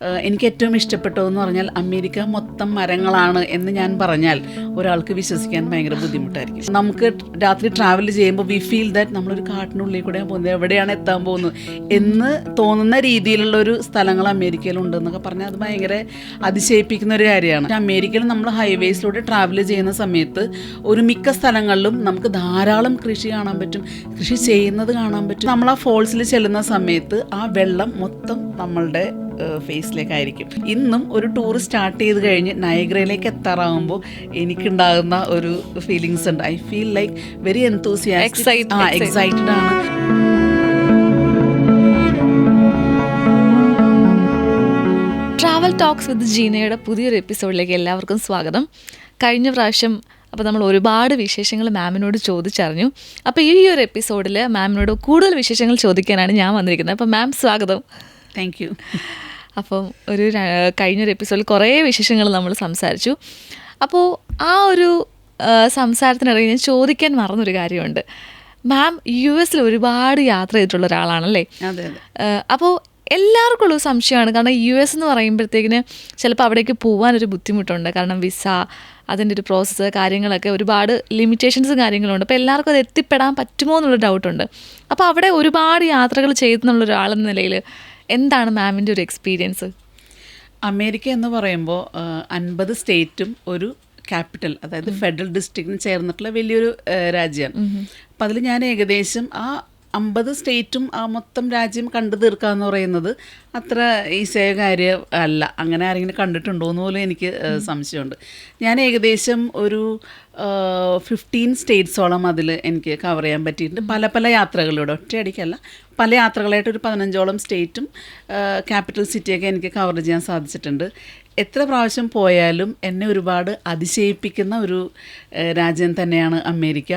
എനിക്ക് ഏറ്റവും ഇഷ്ടപ്പെട്ടതെന്ന് പറഞ്ഞാൽ അമേരിക്ക മൊത്തം മരങ്ങളാണ് എന്ന് ഞാൻ പറഞ്ഞാൽ ഒരാൾക്ക് വിശ്വസിക്കാൻ ഭയങ്കര ബുദ്ധിമുട്ടായിരിക്കും. നമുക്ക് രാത്രി ട്രാവൽ ചെയ്യുമ്പോൾ വി ഫീൽ ദാറ്റ് നമ്മളൊരു കാട്ടിനുള്ളിൽ കൂടെ പോകുന്നത് എവിടെയാണ് എത്താൻ പോകുന്നത് എന്ന് തോന്നുന്ന രീതിയിലുള്ള ഒരു സ്ഥലങ്ങൾ അമേരിക്കയിലുണ്ട് എന്നൊക്കെ പറഞ്ഞാൽ അത് ഭയങ്കര അതിശയിപ്പിക്കുന്ന ഒരു കാര്യമാണ്. അമേരിക്കയിൽ നമ്മൾ ഹൈവേസിലൂടെ ട്രാവൽ ചെയ്യുന്ന സമയത്ത് ഒരു മിക്ക സ്ഥലങ്ങളിലും നമുക്ക് ധാരാളം കൃഷി കാണാൻ പറ്റും കൃഷി ചെയ്യുന്നത് കാണാൻ പറ്റും. നമ്മൾ ആ ഫോൾസിൽ ചെല്ലുന്ന സമയത്ത് ആ വെള്ളം മൊത്തം നമ്മളുടെ ഫേസിലേക്കായിരിക്കും. ഇന്നും ഒരു ടൂർ സ്റ്റാർട്ട് ചെയ്ത് കഴിഞ്ഞ് നയഗ്രയിലേക്ക് എത്താറാകുമ്പോൾ എനിക്കുണ്ടാകുന്ന ഒരു ഫീലിങ്സ് ഉണ്ട്. I feel like very enthusiastic ah excited ആണ്. ട്രാവൽ ടോക്സ് വിത്ത് ജീനയുടെ പുതിയൊരു എപ്പിസോഡിലേക്ക് എല്ലാവർക്കും സ്വാഗതം. കഴിഞ്ഞ പ്രാവശ്യം അപ്പോൾ നമ്മൾ ഒരുപാട് വിശേഷങ്ങൾ മാമിനോട് ചോദിച്ചറിഞ്ഞു. അപ്പോൾ ഈ ഒരു എപ്പിസോഡിൽ മാമിനോട് കൂടുതൽ വിശേഷങ്ങൾ ചോദിക്കാനാണ് ഞാൻ വന്നിരിക്കുന്നത്. അപ്പോൾ മാം സ്വാഗതം. താങ്ക് യു അപ്പം ഒരു കഴിഞ്ഞൊരു എപ്പിസോഡിൽ കുറേ വിശേഷങ്ങൾ നമ്മൾ സംസാരിച്ചു. അപ്പോൾ ആ ഒരു സംസാരത്തിനിടയിൽ ഞാൻ ചോദിക്കാൻ മറന്നൊരു കാര്യമുണ്ട്. മാം യു എസിൽ ഒരുപാട് യാത്ര ചെയ്തിട്ടുള്ള ഒരാളാണല്ലേ? അപ്പോൾ എല്ലാവർക്കും ഉള്ള സംശയമാണ്. കാരണം യു എസ് എന്ന് പറയുമ്പോഴത്തേക്കിന് ചിലപ്പോൾ അവിടേക്ക് പോകാനൊരു ബുദ്ധിമുട്ടുണ്ട്. കാരണം വിസ അതിന്റെ ഒരു പ്രോസസ്സ് കാര്യങ്ങളൊക്കെ ഒരുപാട് ലിമിറ്റേഷൻസും കാര്യങ്ങളുണ്ട് അപ്പോൾ എല്ലാവർക്കും അത് എത്തിപ്പെടാൻ പറ്റുമോ എന്നുള്ള ഡൗട്ടുണ്ട് അപ്പോൾ അവിടെ ഒരുപാട് യാത്രകൾ ചെയ്തെന്നുള്ള ഒരാളെന്ന നിലയിൽ എന്താണ് മാമിന്റെ ഒരു എക്സ്പീരിയൻസ് അമേരിക്ക എന്ന് പറയുമ്പോൾ അൻപത് സ്റ്റേറ്റും ഒരു ക്യാപിറ്റൽ അതായത് ഫെഡറൽ ഡിസ്ട്രിക്റ്റിന് ചേർന്നിട്ടുള്ള വലിയൊരു രാജ്യമാണ് അപ്പം അതിൽ ഞാൻ ഏകദേശം ആ അമ്പത് സ്റ്റേറ്റും ആ മൊത്തം രാജ്യം കണ്ടു തീർക്കുക എന്ന് പറയുന്നത് അത്ര ഈസിയായ കാര്യം അല്ല. അങ്ങനെ ആരെങ്കിലും കണ്ടിട്ടുണ്ടോ എന്ന് പോലും എനിക്ക് സംശയമുണ്ട്. ഞാൻ ഏകദേശം ഒരു ഫിഫ്റ്റീൻ സ്റ്റേറ്റ്സോളം അതിൽ എനിക്ക് കവർ ചെയ്യാൻ പറ്റിയിട്ടുണ്ട്. പല പല യാത്രകളിലൂടെ ഒറ്റയടിക്കല്ല. പല യാത്രകളായിട്ട് ഒരു പതിനഞ്ചോളം സ്റ്റേറ്റും ക്യാപിറ്റൽ സിറ്റിയൊക്കെ എനിക്ക് കവർ ചെയ്യാൻ സാധിച്ചിട്ടുണ്ട്. എത്ര പ്രാവശ്യം പോയാലും എന്നെ ഒരുപാട് അതിശയിപ്പിക്കുന്ന ഒരു രാജ്യം തന്നെയാണ് അമേരിക്ക.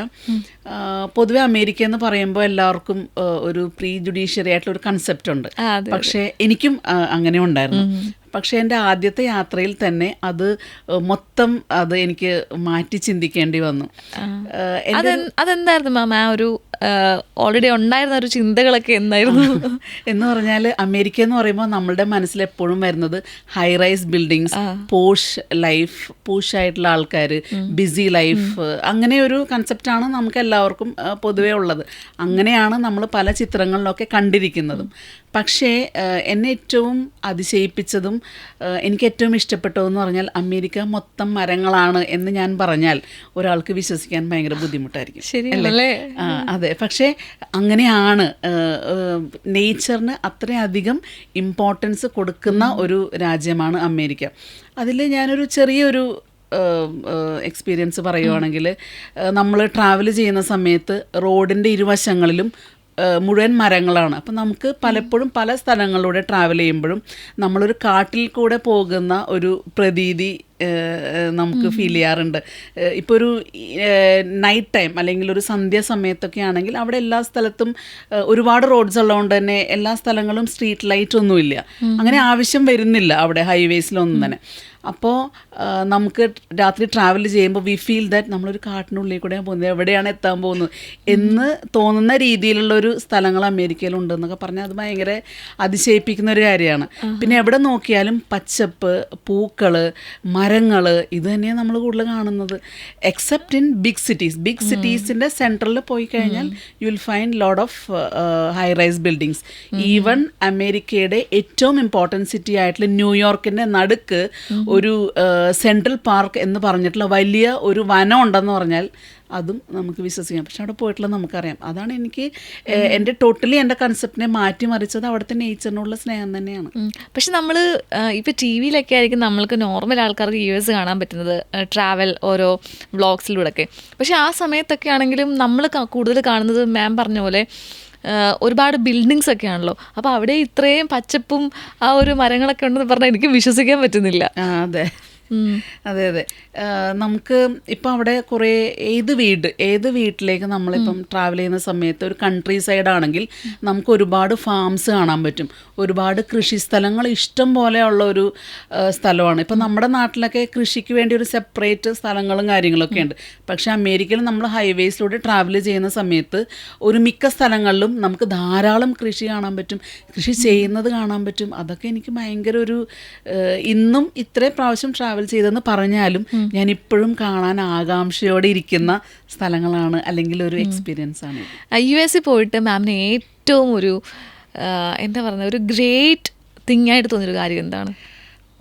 പൊതുവെ അമേരിക്ക എന്ന് പറയുമ്പോൾ എല്ലാവർക്കും ഒരു പ്രീ ജുഡീഷ്യറി ആയിട്ടുള്ള ഒരു കൺസെപ്റ്റ് ഉണ്ട്. പക്ഷേ എനിക്കും അങ്ങനെ ഉണ്ടായിരുന്നു. പക്ഷേ എന്റെ ആദ്യത്തെ യാത്രയിൽ തന്നെ അത് മൊത്തം അത് എനിക്ക് മാറ്റി ചിന്തിക്കേണ്ടി വന്നു. അതെന്തായിരുന്നു മാം ആ ഒരു ഓൾറെഡി ഉണ്ടായിരുന്ന ഒരു ചിന്തകളൊക്കെ എന്തായിരുന്നു? എന്ന് പറഞ്ഞാൽ അമേരിക്ക എന്ന് പറയുമ്പോൾ നമ്മളുടെ മനസ്സിൽ എപ്പോഴും വരുന്നത് high rise buildings posh life posh ആയിട്ടുള്ള ആൾക്കാർ ബിസി ലൈഫ് അങ്ങനെ ഒരു കൺസെപ്റ്റാണ് നമുക്ക് എല്ലാവർക്കും പൊതുവേ ഉള്ളത്. അങ്ങനെയാണ് നമ്മൾ പല ചിത്രങ്ങളിലൊക്കെ കണ്ടിരിക്കുന്നതും. പക്ഷേ എന്നെ ഏറ്റവും അതിശയിപ്പിച്ചതും എനിക്ക് ഏറ്റവും ഇഷ്ടപ്പെട്ടതെന്ന് പറഞ്ഞാൽ അമേരിക്ക മൊത്തം മരങ്ങളാണ് എന്ന് ഞാൻ പറഞ്ഞാൽ ഒരാൾക്ക് വിശ്വസിക്കാൻ ഭയങ്കര ബുദ്ധിമുട്ടായിരിക്കും. ശരിയല്ലേ അതെ. പക്ഷേ അങ്ങനെയാണ് നേച്ചറിന് അത്രയധികം ഇമ്പോർട്ടൻസ് കൊടുക്കുന്ന ഒരു രാജ്യമാണ് അമേരിക്ക. അതിൽ ഞാനൊരു ചെറിയൊരു എക്സ്പീരിയൻസ് പറയുവാണെങ്കിൽ നമ്മൾ ട്രാവൽ ചെയ്യുന്ന സമയത്ത് റോഡിന്റെ ഇരുവശങ്ങളിലും മുഴുവൻ മരങ്ങളാണ്. അപ്പം നമുക്ക് പലപ്പോഴും പല സ്ഥലങ്ങളിലൂടെ ട്രാവൽ ചെയ്യുമ്പോഴും നമ്മളൊരു കാട്ടിൽ കൂടെ പോകുന്ന ഒരു പ്രതീതി നമുക്ക് ഫീൽ ചെയ്യാറുണ്ട്. ഇപ്പോൾ ഒരു നൈറ്റ് ടൈം അല്ലെങ്കിൽ ഒരു സന്ധ്യ സമയത്തൊക്കെ ആണെങ്കിൽ അവിടെ എല്ലാ സ്ഥലത്തും ഒരുപാട് റോഡ്സ് ഉള്ളതുകൊണ്ട് തന്നെ എല്ലാ സ്ഥലങ്ങളും സ്ട്രീറ്റ് ലൈറ്റ് ഒന്നുമില്ല. അങ്ങനെ ആവശ്യം വരുന്നില്ല അവിടെ ഹൈവേസിലൊന്നും തന്നെ. അപ്പോൾ നമുക്ക് രാത്രി ട്രാവൽ ചെയ്യുമ്പോൾ വി ഫീൽ ദാറ്റ് നമ്മളൊരു കാട്ടിനുള്ളിൽ കൂടെ പോകുന്നത് എവിടെയാണ് എത്താൻ പോകുന്നത് എന്ന് തോന്നുന്ന രീതിയിലുള്ള ഒരു സ്ഥലങ്ങൾ അമേരിക്കയിൽ ഉണ്ടെന്നൊക്കെ പറഞ്ഞാൽ അത് ഭയങ്കര അതിശയിപ്പിക്കുന്ന ഒരു കാര്യമാണ്. പിന്നെ എവിടെ നോക്കിയാലും പച്ചപ്പ് പൂക്കൾ മരങ്ങൾ ഇത് തന്നെയാണ് നമ്മൾ കൂടുതൽ കാണുന്നത്. Except in big cities big സിറ്റീസിന്റെ സെൻട്രലിൽ പോയി കഴിഞ്ഞാൽ you will find load of high rise buildings even അമേരിക്കയുടെ ഏറ്റവും ഇമ്പോർട്ടന്റ് സിറ്റി ആയിട്ടുള്ള ന്യൂയോർക്കിന്റെ നടുക്ക് ഒരു സെൻട്രൽ പാർക്ക് എന്ന് പറഞ്ഞിട്ടുള്ള വലിയ ഒരു വനം ഉണ്ടെന്ന് പറഞ്ഞാൽ അതും നമുക്ക് വിശ്വസിക്കാം. പക്ഷെ അവിടെ പോയിട്ടുള്ള നമുക്കറിയാം. അതാണ് എനിക്ക് എന്റെ ടോട്ടലി എന്റെ കൺസെപ്റ്റിനെ മാറ്റിമറിച്ചത് അവിടുത്തെ നേച്ചറിനുള്ള സ്നേഹം തന്നെയാണ്. പക്ഷെ നമ്മൾ ഇപ്പോൾ ടി വിയിലൊക്കെ ആയിരിക്കും നമ്മൾക്ക് നോർമൽ ആൾക്കാർക്ക് യു എസ് കാണാൻ പറ്റുന്നത് ട്രാവൽ ഓരോ വ്ളോഗ്സിലൂടെ ഒക്കെ പക്ഷെ ആ സമയത്തൊക്കെ ആണെങ്കിലും നമ്മൾ കൂടുതൽ കാണുന്നത് മാം പറഞ്ഞ പോലെ ഒരുപാട് ബിൽഡിങ്സ് ഒക്കെ ആണല്ലോ അപ്പോൾ അവിടെ ഇത്രയും പച്ചപ്പും ആ ഒരു മരങ്ങളൊക്കെ ഉണ്ടെന്ന് പറഞ്ഞാൽ എനിക്ക് വിശ്വസിക്കാൻ പറ്റുന്നില്ല. അതെ. അതെ അതെ. നമുക്ക് ഇപ്പം അവിടെ കുറേ ഏത് വീട് ഏത് വീട്ടിലേക്ക് നമ്മളിപ്പം ട്രാവൽ ചെയ്യുന്ന സമയത്ത് ഒരു കൺട്രി സൈഡ് ആണെങ്കിൽ നമുക്ക് ഒരുപാട് ഫാംസ് കാണാൻ പറ്റും. ഒരുപാട് കൃഷി സ്ഥലങ്ങൾ ഇഷ്ടം പോലെയുള്ള ഒരു സ്ഥലമാണ്. ഇപ്പം നമ്മുടെ നാട്ടിലൊക്കെ കൃഷിക്ക് വേണ്ടി ഒരു സെപ്പറേറ്റ് സ്ഥലങ്ങളും കാര്യങ്ങളൊക്കെ ഉണ്ട്. പക്ഷേ അമേരിക്കയിൽ നമ്മൾ ഹൈവേസിലൂടെ ട്രാവൽ ചെയ്യുന്ന സമയത്ത് ഒരു മിക്ക സ്ഥലങ്ങളിലും നമുക്ക് ധാരാളം കൃഷി കാണാൻ പറ്റും. കൃഷി ചെയ്യുന്നത് കാണാൻ പറ്റും. അതൊക്കെ എനിക്ക് ഭയങ്കര ഒരു ഇന്നും ഇത്രയും പ്രാവശ്യം ട്രാവൽ ചെയ്തെന്ന് പറഞ്ഞാലും ഞാൻ ഇപ്പോഴും കാണാൻ ആകാംക്ഷയോടെ ഇരിക്കുന്ന സ്ഥലങ്ങളാണ് അല്ലെങ്കിൽ ഒരു എക്സ്പീരിയൻസ് ആണ്. യു എസിൽ പോയിട്ട് മാമിന് ഏറ്റവും ഒരു എന്താ പറയുന്നത് ഒരു ഗ്രേറ്റ് തിങ് ആയിട്ട് തോന്നിയൊരു കാര്യം എന്താണ്?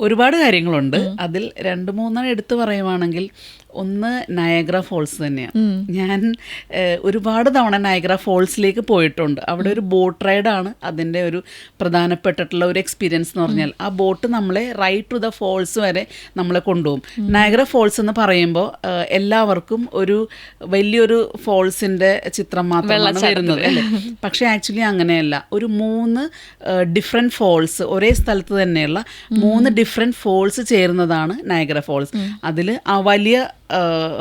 ഒരുപാട് കാര്യങ്ങളുണ്ട്. അതിൽ രണ്ട് മൂന്നെണ്ണം എടുത്തു പറയുവാണെങ്കിൽ ഒന്ന് നയഗ്ര ഫോൾസ് തന്നെയാണ് ഞാൻ ഒരുപാട് തവണ നയഗ്ര ഫോൾസിലേക്ക് പോയിട്ടുണ്ട്. അവിടെ ഒരു ബോട്ട് റൈഡാണ് അതിന്റെ ഒരു പ്രധാനപ്പെട്ടിട്ടുള്ള ഒരു എക്സ്പീരിയൻസ് എന്ന് പറഞ്ഞാൽ. ആ ബോട്ട് നമ്മളെ റൈറ്റ് ടു ദ ഫോൾസ് വരെ നമ്മളെ കൊണ്ടുപോകും. നയഗ്ര ഫോൾസ് എന്ന് പറയുമ്പോൾ എല്ലാവർക്കും ഒരു വലിയൊരു ഫോൾസിന്റെ ചിത്രം മാത്രമാണ് വരുന്നത് അല്ലേ? പക്ഷേ ആക്ച്വലി അങ്ങനെയല്ല. ഒരു മൂന്ന് ഡിഫറെന്റ് ഫോൾസ് ഒരേ സ്ഥലത്ത് തന്നെയുള്ള മൂന്ന് ഡിഫറെന്റ് ഫോൾസ് ചേരുന്നതാണ് നയഗ്ര ഫോൾസ് അതിൽ ആ വലിയ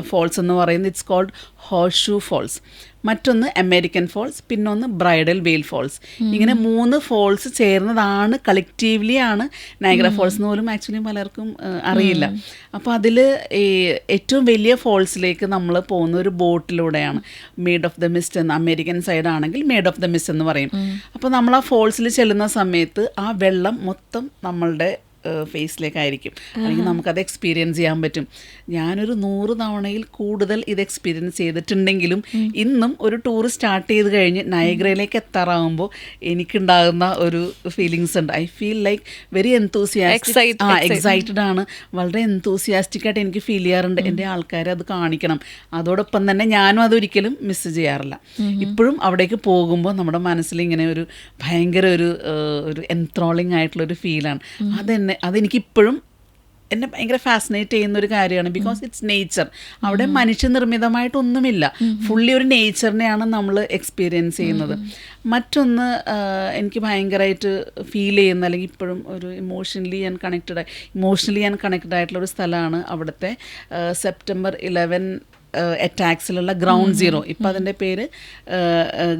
ഫോൾസ് എന്ന് പറയുന്നത് ഇറ്റ്സ് കോൾഡ് ഹോഷു ഫോൾസ് മറ്റൊന്ന് അമേരിക്കൻ ഫോൾസ് പിന്നൊന്ന് ബ്രൈഡൽ വെയിൽ ഫോൾസ് ഇങ്ങനെ മൂന്ന് ഫോൾസ് ചേർന്നതാണ് കളക്റ്റീവ്ലി ആണ് നയഗ്ര ഫോൾസ് എന്ന് പോലും ആക്ച്വലി പലർക്കും അറിയില്ല. അപ്പോൾ അതിൽ ഈ ഏറ്റവും വലിയ ഫോൾസിലേക്ക് നമ്മൾ പോകുന്ന ഒരു ബോട്ടിലൂടെയാണ്. മേഡ് ഓഫ് ദ മിസ്റ്റ് എന്ന് അമേരിക്കൻ സൈഡ് ആണെങ്കിൽ മേഡ് ഓഫ് ദ മിസ്റ്റ് എന്ന് പറയും. അപ്പോൾ നമ്മൾ ആ ഫോൾസിൽ ചെല്ലുന്ന സമയത്ത് ആ വെള്ളം മൊത്തം നമ്മളുടെ ഫേസിലേക്കായിരിക്കും അല്ലെങ്കിൽ നമുക്കത് എക്സ്പീരിയൻസ് ചെയ്യാൻ പറ്റും. ഞാനൊരു നൂറ് തവണയിൽ കൂടുതൽ ഇത് എക്സ്പീരിയൻസ് ചെയ്തിട്ടുണ്ടെങ്കിലും ഇന്നും ഒരു ടൂർ സ്റ്റാർട്ട് ചെയ്ത് കഴിഞ്ഞ് നയഗ്രയിലേക്ക് എത്താറാകുമ്പോൾ എനിക്കുണ്ടാകുന്ന ഒരു ഫീലിങ്സ് ഉണ്ട്. I feel like very enthusiastic ah excited ആണ്. വളരെ എൻതൂസിയാസ്റ്റിക് ആയിട്ട് എനിക്ക് ഫീൽ ചെയ്യാറുണ്ട്. എന്റെ ആൾക്കാരെ അത് കാണിക്കണം. അതോടൊപ്പം തന്നെ ഞാനും അതൊരിക്കലും മിസ് ചെയ്യാറില്ല. ഇപ്പോഴും അവിടേക്ക് പോകുമ്പോൾ നമ്മുടെ മനസ്സിൽ ഇങ്ങനെ ഒരു ഭയങ്കര ഒരു ഒരു എൻത്രോളിങ് ആയിട്ടുള്ള ഒരു ഫീലാണ് അതെന്നെ അതെനിക്കിപ്പോഴും എന്നെ ഭയങ്കര ഫാസിനേറ്റ് ചെയ്യുന്ന ഒരു കാര്യമാണ്. ബിക്കോസ് ഇറ്റ്സ് നേച്ചർ അവിടെ മനുഷ്യനിർമ്മിതമായിട്ടൊന്നുമില്ല. ഫുള്ളി ഒരു നേച്ചറിനെയാണ് നമ്മൾ എക്സ്പീരിയൻസ് ചെയ്യുന്നത്. മറ്റൊന്ന് എനിക്ക് ഭയങ്കരമായിട്ട് ഫീൽ ചെയ്യുന്ന അല്ലെങ്കിൽ ഇപ്പോഴും ഒരു ഇമോഷണലി ഞാൻ കണക്റ്റഡ് ഇമോഷണലി ഞാൻ കണക്റ്റഡ് ആയിട്ടുള്ള ഒരു സ്ഥലമാണ് അവിടുത്തെ സെപ്റ്റംബർ ഇലവൻ അറ്റാക്സിലുള്ള ഗ്രൗണ്ട് സീറോ ഇപ്പം അതിന്റെ പേര്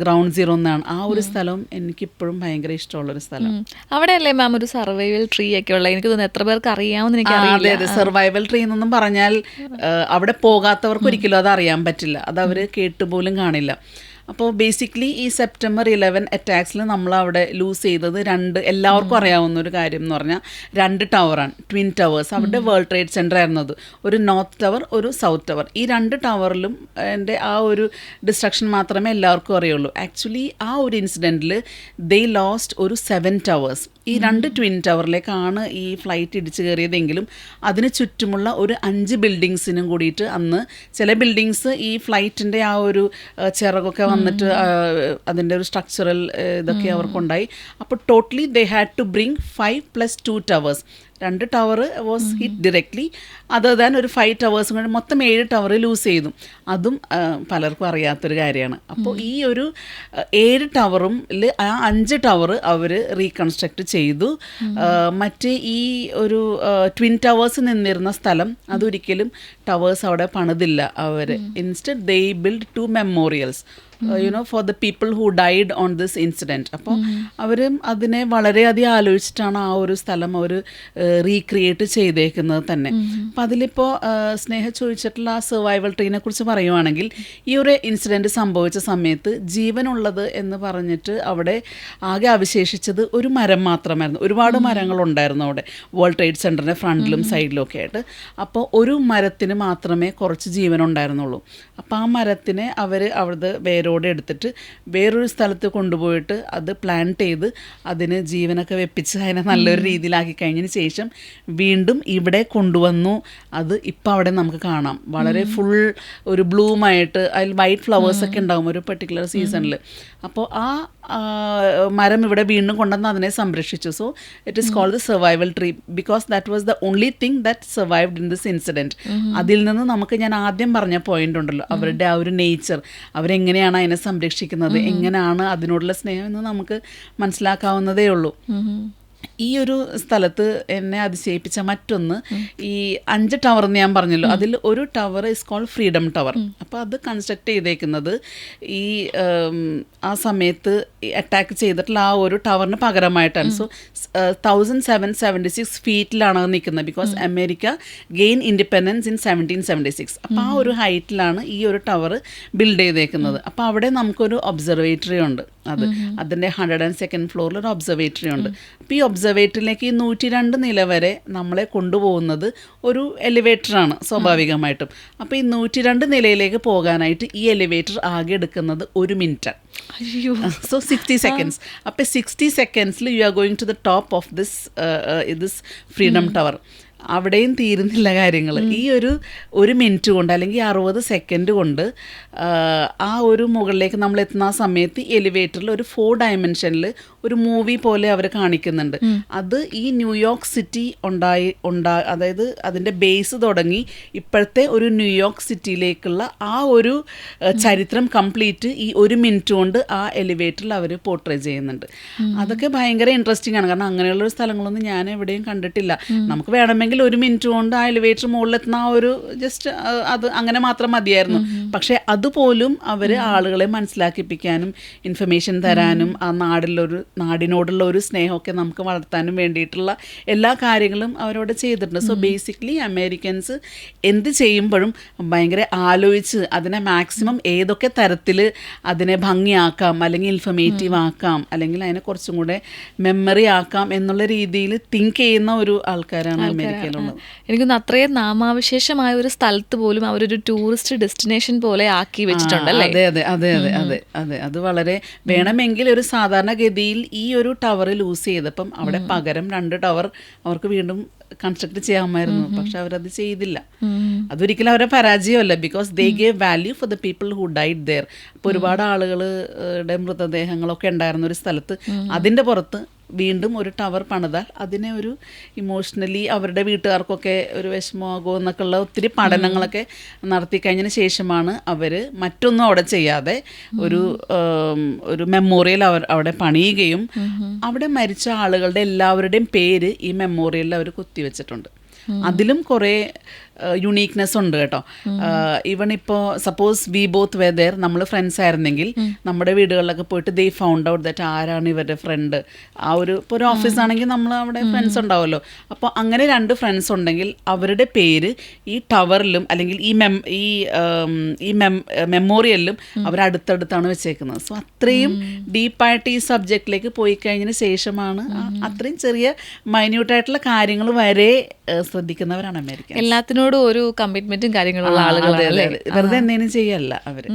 ഗ്രൗണ്ട് സീറോ എന്നാണ്. ആ ഒരു സ്ഥലം എനിക്കിപ്പോഴും ഭയങ്കര ഇഷ്ടമുള്ളൊരു സ്ഥലം. അവിടെ അവിടെയല്ലേ മാം ഒരു സർവൈവൽ ട്രീ ഒക്കെ ഉള്ളത് എനിക്ക് തോന്നുന്നു എത്ര പേർക്ക് അറിയാമെന്ന് എനിക്ക് അതെ അതെ. സർവൈവൽ ട്രീ എന്നൊന്നും പറഞ്ഞാൽ അവിടെ പോകാത്തവർക്ക് ഒരിക്കലും അത് അറിയാൻ പറ്റില്ല അത് അവർ കേട്ടുപോലും കാണില്ല. അപ്പോൾ ബേസിക്കലി ഈ സെപ്റ്റംബർ ഇലവൻ അറ്റാക്സിൽ നമ്മൾ അവിടെ ലൂസ് ചെയ്തത് രണ്ട് എല്ലാവർക്കും അറിയാവുന്ന ഒരു കാര്യം എന്ന് പറഞ്ഞാൽ രണ്ട് ടവറാണ് ട്വിൻ ടവേഴ്സ് അവിടെ വേൾഡ് ട്രേഡ് സെന്റർ ആയിരുന്നത് ഒരു നോർത്ത് ടവർ ഒരു സൗത്ത് ടവർ ഈ രണ്ട് ടവറിലും എന്റെ ആ ഒരു ഡിസ്ട്രക്ഷൻ മാത്രമേ എല്ലാവർക്കും അറിയുള്ളൂ. ആക്ച്വലി ആ ഒരു ഇൻസിഡന്റിൽ ദേ ലോസ്റ്റ് ഒരു സെവൻ ടവേഴ്സ് ഈ രണ്ട് ട്വിൻ ടവറിലേക്കാണ് ഈ ഫ്ലൈറ്റ് ഇടിച്ചു കയറിയതെങ്കിലും അതിന് ചുറ്റുമുള്ള ഒരു അഞ്ച് ബിൽഡിങ്സിനും കൂടിയിട്ട് അന്ന് ചില ബിൽഡിങ്സ് ഈ ഫ്ലൈറ്റിന്റെ ആ ഒരു ചിറകൊക്കെ വന്നിട്ട് അതിന്റെ ഒരു സ്ട്രക്ചറൽ ഇതൊക്കെ അവർക്കുണ്ടായി. അപ്പോൾ totally they had to bring five plus two towers രണ്ട് tower was hit directly other than ഒരു ഫൈവ് ടവേഴ്സും കൂടി മൊത്തം ഏഴ് ടവർ ലൂസ് ചെയ്തു. അതും പലർക്കും അറിയാത്തൊരു കാര്യമാണ്. അപ്പോൾ ഈ ഒരു ഏഴ് ടവറും ആ അഞ്ച് ടവർ അവർ റീകൺസ്ട്രക്ട് ചെയ്തു. മറ്റ് മറ്റേ ഈ ഒരു ട്വിൻ ടവേഴ്സ് നിന്നിരുന്ന സ്ഥലം അതൊരിക്കലും ടവേഴ്സ് അവിടെ പണിതില്ല അവർ instead they build two memorials you know for the people who died on this incident അപ്പോൾ അവരും അതിനെ വളരെയധികം ആലോചിച്ചിട്ടാണ് ആ ഒരു സ്ഥലം അവർ റീക്രിയേറ്റ് ചെയ്തേക്കുന്നത് തന്നെ. അപ്പം അതിലിപ്പോൾ സ്നേഹ ചോദിച്ചിട്ടുള്ള ആ സർവൈവൽ ട്രീനെ കുറിച്ച് പറയുവാണെങ്കിൽ ഈ ഒരു ഇൻസിഡന്റ് സംഭവിച്ച സമയത്ത് ജീവനുള്ളത് എന്ന് പറഞ്ഞിട്ട് അവിടെ ആകെ അവശേഷിച്ചത് ഒരു മരം മാത്രമായിരുന്നു. ഒരുപാട് മരങ്ങളുണ്ടായിരുന്നു അവിടെ. വേൾഡ് ട്രേഡ് സെന്ററിന്റെ ഫ്രണ്ടിലും സൈഡിലും ഒക്കെ ആയിട്ട്. അപ്പോൾ ഒരു മരത്തിന് മാത്രമേ കുറച്ച് ജീവൻ ഉണ്ടായിരുന്നുള്ളൂ അപ്പോൾ ആ മരത്തിനെ അവർ അവിടുത്തെ വേരോടെ എടുത്തിട്ട് വേറൊരു സ്ഥലത്ത് കൊണ്ടുപോയിട്ട് അത് പ്ലാന്റ് ചെയ്ത് അതിന് ജീവനൊക്കെ വെപ്പിച്ച് അതിനെ നല്ലൊരു രീതിയിലാക്കി കഴിഞ്ഞതിന് ശേഷം വീണ്ടും ഇവിടെ കൊണ്ടുവന്നു. അത് ഇപ്പം അവിടെ നമുക്ക് കാണാം. വളരെ ഫുൾ ഒരു ബ്ലൂമായിട്ട് അതിൽ വൈറ്റ് ഫ്ലവേഴ്സ് ഒക്കെ ഉണ്ടാകും ഒരു പെർട്ടിക്കുലർ സീസണിൽ അപ്പോൾ ആ ആ, മരം ഇവിടെ വീണ്ടും കൊണ്ടുവന്ന് അതിനെ സംരക്ഷിച്ചു. So it is called the survival tree because that was the only thing that survived in this incident അതിൽ നിന്ന് നമുക്ക് ഞാൻ ആദ്യം പറഞ്ഞ പോയിന്റ് ഉണ്ടല്ലോ അവരുടെ ആ ഒരു നേച്ചർ അവരെങ്ങനെയാണ് അതിനെ സംരക്ഷിക്കുന്നത്? എങ്ങനെയാണ് അതിനോടുള്ള സ്നേഹം എന്ന് നമുക്ക് മനസ്സിലാക്കാവുന്നതേ ഉള്ളൂ. ഈ ഒരു സ്ഥലത്ത് എന്നെ അതിശയിപ്പിച്ച മറ്റൊന്ന് ഈ അഞ്ച് ടവർ എന്ന് ഞാൻ പറഞ്ഞല്ലോ. അതിൽ ഒരു tower is call freedom tower അപ്പോൾ അത് കൺസ്ട്രക്ട് ചെയ്തേക്കുന്നത് ഈ ആ സമയത്ത് അറ്റാക്ക് ചെയ്തിട്ടുള്ള ആ ഒരു ടവറിന് പകരമായിട്ടാണ്. So thousand seven seventy six ഫീറ്റിലാണ് നിൽക്കുന്നത്. Because America gain independence in seventeen seventy six അപ്പോൾ ആ ഒരു ഹൈറ്റിലാണ് ഈ ഒരു ടവർ ബിൽഡ് ചെയ്തേക്കുന്നത്. അപ്പോൾ അവിടെ നമുക്കൊരു ഒബ്സർവേറ്ററി ഉണ്ട്. അത് അതിന്റെ ഹൺഡ്രഡ് ആൻഡ് സെക്കൻഡ് ഫ്ലോറിൽ ഒരു ഒബ്സർവേറ്ററി ഉണ്ട്. അപ്പോൾ ഈ ഒബ്സർവേറ്ററിയിലേക്ക് ഈ നൂറ്റി രണ്ട് നില വരെ നമ്മളെ കൊണ്ടുപോകുന്നത് ഒരു എലിവേറ്ററാണ് സ്വാഭാവികമായിട്ടും. അപ്പോൾ ഈ നൂറ്റി രണ്ട് നിലയിലേക്ക് പോകാനായിട്ട് ഈ എലിവേറ്റർ ആകെ എടുക്കുന്നത് ഒരു മിനിറ്റാണ് അയ്യോ. സോ സിക്സ്റ്റി സെക്കൻഡ്സ് അപ്പോൾ sixty സെക്കൻഡ്സിൽ you are going to the top of this this freedom tower അവിടെയും തീരുന്നില്ല കാര്യങ്ങൾ ഈ ഒരു ഒരു മിനിറ്റ് കൊണ്ട് അല്ലെങ്കിൽ അറുപത് സെക്കൻഡ് കൊണ്ട് ആ, ഒരു മുകളിലേക്ക് നമ്മൾ എത്തുന്ന ആ സമയത്ത് എലിവേറ്ററിൽ ഒരു ഫോർ ഡയമെൻഷനിൽ ഒരു മൂവി പോലെ അവർ കാണിക്കുന്നുണ്ട്. അത് ഈ ന്യൂയോർക്ക് സിറ്റി ഉണ്ടായി ഉണ്ടാ അതായത് അതിന്റെ ബേസ് തുടങ്ങി ഇപ്പോഴത്തെ ഒരു ന്യൂയോർക്ക് സിറ്റിയിലേക്കുള്ള ആ ഒരു ചരിത്രം കംപ്ലീറ്റ് ഈ ഒരു മിനിറ്റ് കൊണ്ട് ആ എലിവേറ്ററിൽ അവർ പോർട്രേ ചെയ്യുന്നുണ്ട്. അതൊക്കെ ഭയങ്കര ഇൻട്രസ്റ്റിംഗ് ആണ്. കാരണം അങ്ങനെയുള്ള സ്ഥലങ്ങളൊന്നും ഞാൻ എവിടെയും കണ്ടിട്ടില്ല. നമുക്ക് വേണമെങ്കിൽ ഒരു മിനിറ്റ് കൊണ്ട് ആ എലിവേറ്റർ മുകളിലെത്തുന്ന ആ ഒരു ജസ്റ്റ് അത് അങ്ങനെ മാത്രം മതിയായിരുന്നു. പക്ഷെ അതുപോലും അവർ ആളുകളെ മനസ്സിലാക്കിപ്പിക്കാനും ഇൻഫർമേഷൻ തരാനും ആ നാടിലൊരു നാടിനോടുള്ള ഒരു സ്നേഹമൊക്കെ നമുക്ക് വളർത്താനും വേണ്ടിയിട്ടുള്ള എല്ലാ കാര്യങ്ങളും അവരോട് ചെയ്തിട്ടുണ്ട്. സോ ബേസിക്കലി അമേരിക്കൻസ് എന്ത് ചെയ്യുമ്പോഴും ഭയങ്കര ആലോചിച്ച് അതിനെ മാക്സിമം ഏതൊക്കെ തരത്തിൽ അതിനെ ഭംഗിയാക്കാം അല്ലെങ്കിൽ ഇൻഫർമേറ്റീവ് ആക്കാം അല്ലെങ്കിൽ അതിനെ കുറച്ചും കൂടെ മെമ്മറി ആക്കാം എന്നുള്ള രീതിയിൽ തിങ്ക് ചെയ്യുന്ന ഒരു ആൾക്കാരാണ് അമേരിക്കയിലുള്ളത് എനിക്കൊന്ന് അത്രയും നാമാവിശേഷമായ ഒരു സ്ഥലത്ത് പോലും അവരൊരു ടൂറിസ്റ്റ് ഡെസ്റ്റിനേഷൻ പോലെ ആക്കി വെച്ചിട്ടുണ്ട് അല്ലേ അതെ അതെ അതെ അതെ അതെ അതെ. അത് വളരെ വേണമെങ്കിൽ ഒരു സാധാരണഗതിയിൽ ഈ ഒരു ടവർ ലൂസ് ചെയ്തപ്പം അവിടെ പകരം രണ്ട് ടവർ അവർക്ക് വീണ്ടും കൺസ്ട്രക്ട് ചെയ്യാമായിരുന്നു. പക്ഷെ അവരത് ചെയ്തില്ല. അതൊരിക്കലും അവരെ പരാജയമല്ല. Because they gave value for the people who died there അപ്പോൾ ഒരുപാട് ആളുകളുടെ മൃതദേഹങ്ങളൊക്കെ ഉണ്ടായിരുന്ന ഒരു സ്ഥലത്ത് അതിന്റെ പുറത്ത് വീണ്ടും ഒരു ടവർ പണിതാൽ അതിനെ ഒരു ഇമോഷണലി അവരുടെ വീട്ടുകാർക്കൊക്കെ ഒരു വിഷമമാകുമോ എന്നൊക്കെ ഉള്ള ഒത്തിരി പഠനങ്ങളൊക്കെ നടത്തി കഴിഞ്ഞതിന് ശേഷമാണ് അവർ മറ്റൊന്നും അവിടെ ചെയ്യാതെ ഒരു ഒരു മെമ്മോറിയൽ അവർ അവിടെ പണിയുകയും അവിടെ മരിച്ച ആളുകളുടെ എല്ലാവരുടെയും പേര് ഈ മെമ്മോറിയലിൽ അവർ കുത്തിവെച്ചിട്ടുണ്ട്. അതിലും കുറേ യുണീക്നെസ് ഉണ്ട് കേട്ടോ. ഈവൺ ഇപ്പോൾ സപ്പോസ് വി ബോത്ത് വെതർ നമ്മൾ ഫ്രണ്ട്സ് ആയിരുന്നെങ്കിൽ നമ്മുടെ വീടുകളിലൊക്കെ പോയിട്ട് ദേ ഫൗണ്ട് ഔട്ട് ദാറ്റ് ആരാണ് ഇവരുടെ ഫ്രണ്ട് ആ ഒരു ഇപ്പോൾ ഒരു ഓഫീസ് ആണെങ്കിൽ നമ്മൾ അവിടെ ഫ്രണ്ട്സ് ഉണ്ടാവുമല്ലോ. അപ്പോൾ അങ്ങനെ രണ്ട് ഫ്രണ്ട്സ് ഉണ്ടെങ്കിൽ അവരുടെ പേര് ഈ ടവറിലും അല്ലെങ്കിൽ ഈ മെം ഈ ഈ മെം മെമ്മോറിയലിലും അവർ അടുത്തടുത്താണ് വെച്ചേക്കുന്നത്. സോ അത്രയും ഡീപ്പായിട്ട് ഈ സബ്ജക്റ്റിലേക്ക് പോയി കഴിഞ്ഞതിന് ശേഷമാണ് അത്രയും ചെറിയ മൈന്യൂട്ടായിട്ടുള്ള കാര്യങ്ങൾ വരെ ശ്രദ്ധിക്കുന്നവരാണ് അമേരിക്ക എല്ലാത്തിനോടും ഒരു കമ്മിറ്റ്മെന്റും കാര്യങ്ങളുള്ള ആളുകളാണ് അല്ലേ? വെറുതെ എന്തെങ്കിലും ചെയ്യല്ല അവർ.